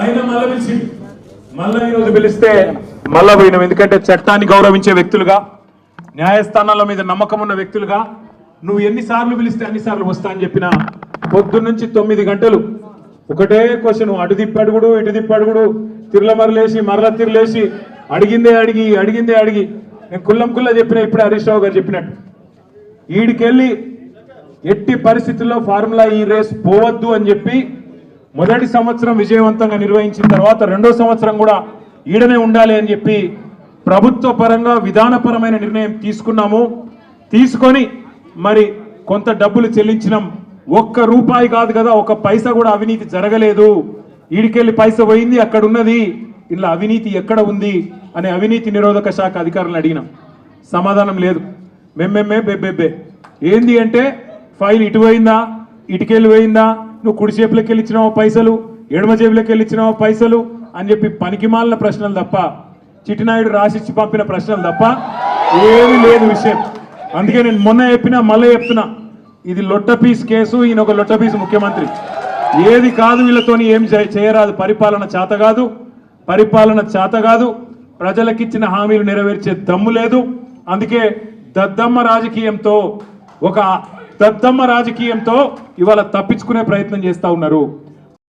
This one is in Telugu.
ఆయన మళ్ళీ పిలిచిండు మళ్ళా ఈరోజు పిలిస్తే మళ్ళా పోయినాం. ఎందుకంటే చట్టాన్ని గౌరవించే వ్యక్తులుగా న్యాయస్థానాల మీద నమ్మకం ఉన్న వ్యక్తులుగా నువ్వు ఎన్నిసార్లు పిలిస్తే అన్నిసార్లు వస్తా అని చెప్పిన పొద్దున్నుంచి తొమ్మిది గంటలు ఒకటే క్వశ్చన్ అటు తిప్పడుగుడు ఇటు తిప్పడుగుడు తిరుల మరలేసి మరల తిరలేసి అడిగిందే అడిగి అడిగిందే అడిగి. నేను కుల్లం కుల్ల చెప్పిన ఇప్పుడే హరీష్ రావు గారు చెప్పినట్టు. వీడికెళ్ళి ఎట్టి పరిస్థితుల్లో ఫార్ములా ఈ రేస్ పోవద్దు అని చెప్పి మొదటి సంవత్సరం విజయవంతంగా నిర్వహించిన తర్వాత రెండో సంవత్సరం కూడా ఈడనే ఉండాలి అని చెప్పి ప్రభుత్వ పరంగా విధానపరమైన నిర్ణయం తీసుకున్నాము. తీసుకొని మరి కొంత డబ్బులు చెల్లించినాం. ఒక్క రూపాయి కాదు కదా ఒక పైసా కూడా అవినీతి జరగలేదు. ఈడికెళ్ళి పైస పోయింది అక్కడ ఉన్నది ఇలా అవినీతి ఎక్కడ ఉంది అనే అవినీతి నిరోధక శాఖ అధికారులను అడిగినాం. సమాధానం లేదు. మెమ్మెమ్మే బెబ్బెబ్బే. ఏంది అంటే ఫైల్ ఇటు పోయిందా ఇటుకెళ్ళి పోయిందా నువ్వు కుడి చేపులకి వెళ్ళి ఇచ్చినావా పైసలు? ఎడమ జేబులోకి వెళ్ళి ఇచ్చినావా పైసలు? అని చెప్పి పనికిమాలిన ప్రశ్నలు తప్ప చిట్టినాయుడు రాసిచ్చి పంపిన ప్రశ్నలు తప్ప ఏమీ లేదు విషయం. అందుకే నేను మొన్న చెప్పినా మళ్ళీ చెప్తున్నా. ఇది లొట్టపీస్ కేసు ఈయన ఒక లొట్టపీస్ ముఖ్యమంత్రి. ఏది కాదు వీళ్ళతోని ఏం చేయరాదు. పరిపాలన చేత కాదు. పరిపాలన చేత కాదు. ప్రజలకిచ్చిన హామీలు నెరవేర్చే దమ్ము లేదు. అందుకే దద్దమ్మ రాజకీయంతో ఒక దద్దమ్మ రాజకీయంతో ఇవాళ తప్పించుకునే ప్రయత్నం చేస్తా ఉన్నారు.